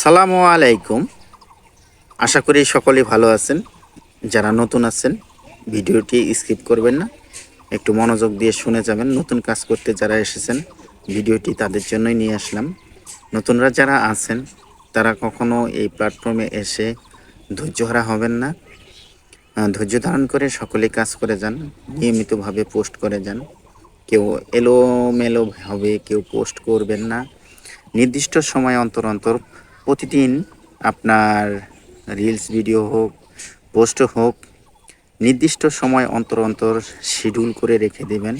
আসসালামু আলাইকুম। আশা করি সকলেই ভালো আছেন। যারা নতুন আছেন, ভিডিওটি স্কিপ করবেন না। একটু মনোযোগ দিয়ে শুনে যাবেন। নতুন কাজ করতে যারা এসেছেন, ভিডিওটি তাদের জন্যই নিয়ে আসলাম। নতুনরা যারা আছেন, তারা কখনো এই প্ল্যাটফর্মে এসে ধৈর্যহারা হবেন না। ধৈর্য ধারণ করে সকলে কাজ করে যান, নিয়মিতভাবে পোস্ট করে যান। কেউ এলোমেলো হবে কেউ পোস্ট করবেন না। নির্দিষ্ট সময় অন্তর অন্তর প্রতিদিন আপনার রিলস ভিডিও হোক পোস্ট হোক, নির্দিষ্ট সময় অন্তর অন্তর শিডিউল করে রেখে দেবেন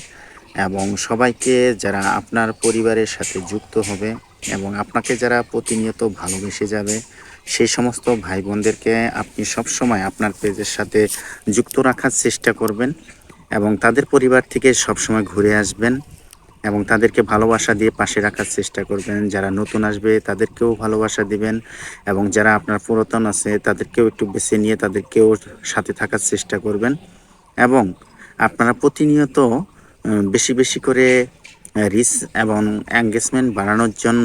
এবং সবাইকে যারা আপনার পরিবারের সাথে যুক্ত হবে এবং আপনাকে যারা প্রতিনিয়ত ভালোবেসে যাবে, সেই সমস্ত ভাই বোনদেরকে আপনি সবসময় আপনার পেজের সাথে যুক্ত রাখার চেষ্টা করবেন এবং তাদের পরিবার থেকে সবসময় ঘুরে আসবেন। এবং তাদেরকে ভালোবাসা দিয়ে পাশে রাখার চেষ্টা করবেন। যারা নতুন আসবে, তাদেরকেও ভালোবাসা দিবেন এবং যারা আপনার পুরাতন আছে, তাদেরকেও একটু বেছে নিয়ে তাদেরকেও সাথে থাকার চেষ্টা করবেন। এবং আপনারা প্রতিনিয়ত বেশি বেশি করে রিচ এবং এঙ্গেজমেন্ট বাড়ানোর জন্য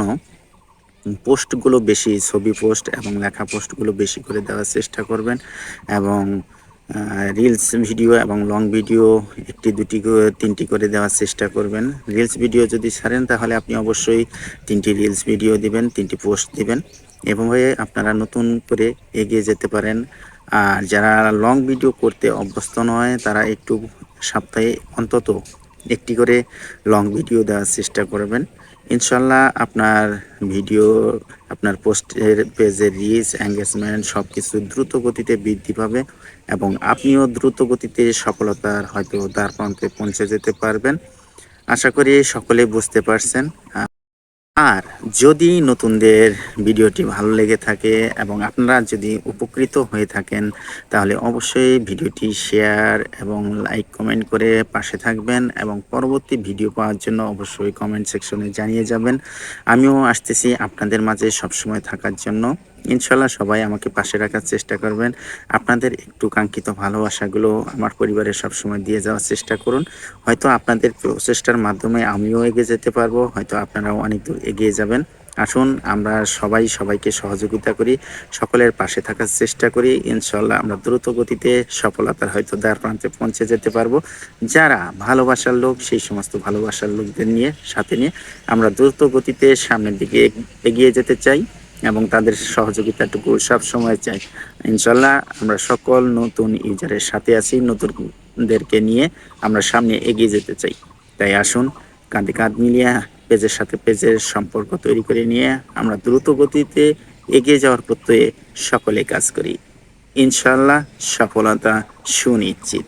পোস্টগুলো বেশি, ছবি পোস্ট এবং লেখা পোস্টগুলো বেশি করে দেওয়ার চেষ্টা করবেন এবং রিলস ভিডিও এবং লং ভিডিও একটি, দুটি তিনটি করে দেওয়ার চেষ্টা করবেন। রিলস ভিডিও যদি ছাড়েন, তাহলে আপনি অবশ্যই তিনটি রিলস ভিডিও দিবেন, তিনটি পোস্ট দিবেন। এভাবে আপনারা নতুন করে এগিয়ে যেতে পারেন। আর যারা লং ভিডিও করতে অভ্যস্ত নয়, তারা একটু সপ্তাহে অন্তত একটি করে লং ভিডিও দেওয়ার চেষ্টা করবেন। ইনশাল্লাহ আপনার ভিডিও, আপনার পোস্টের পেজের রিচ এঙ্গেজমেন্ট সব কিছু দ্রুত গতিতে বৃদ্ধি পাবে এবং আপনিও দ্রুত গতিতে সফলতার হয়তো দ্বার প্রান্তে পৌঁছে যেতে পারবেন। আশা করি সকলে বুঝতে পারছেন। আর যদি নতুনদের ভিডিওটি ভালো লেগে থাকে এবং আপনারা যদি উপকৃত হয়ে থাকেন, তাহলে অবশ্যই ভিডিওটি শেয়ার এবং লাইক কমেন্ট করে পাশে থাকবেন এবং পরবর্তী ভিডিও পাওয়ার জন্য অবশ্যই কমেন্ট সেকশনে জানিয়ে যাবেন। আমিও আসতেছি আপনাদের মাঝে সবসময় থাকার জন্য। ইনশাল্লাহ সবাই আমাকে পাশে রাখার চেষ্টা করবেন। আপনাদের একটু কাঙ্ক্ষিত ভালোবাসাগুলো আমার পরিবারের সবসময় দিয়ে যাওয়ার চেষ্টা করুন। হয়তো আপনাদের প্রচেষ্টার মাধ্যমে আমিও এগিয়ে যেতে পারব, হয়তো আপনারাও অনেক দূর এগিয়ে যাবেন। আসুন, আমরা সবাই সবাইকে সহযোগিতা করি, সকলের পাশে থাকার চেষ্টা করি। ইনশাল্লাহ আমরা দ্রুত গতিতে সফলতার হয়তো দ্বার প্রান্তে পৌঁছে যেতে পারব। যারা ভালোবাসার লোক, সেই সমস্ত ভালোবাসার লোকদের নিয়ে, সাথে নিয়ে আমরা দ্রুত গতিতে সামনের দিকে এগিয়ে যেতে চাই। এবং তাদের সহযোগিতাটুকু সব সময় চাই। ইনশাল্লাহ আমরা সকল নতুন ইউজারের সাথে আছি, নতুনদেরকে নিয়ে আমরা সামনে এগিয়ে যেতে চাই। তাই আসুন, কাঁধে কাঁধ মিলিয়ে পেজের সাথে পেজের সম্পর্ক তৈরি করে নিয়ে আমরা দ্রুত গতিতে এগিয়ে যাওয়ার প্রত্যয়ে সকলে কাজ করি। ইনশাল্লাহ সফলতা সুনিশ্চিত।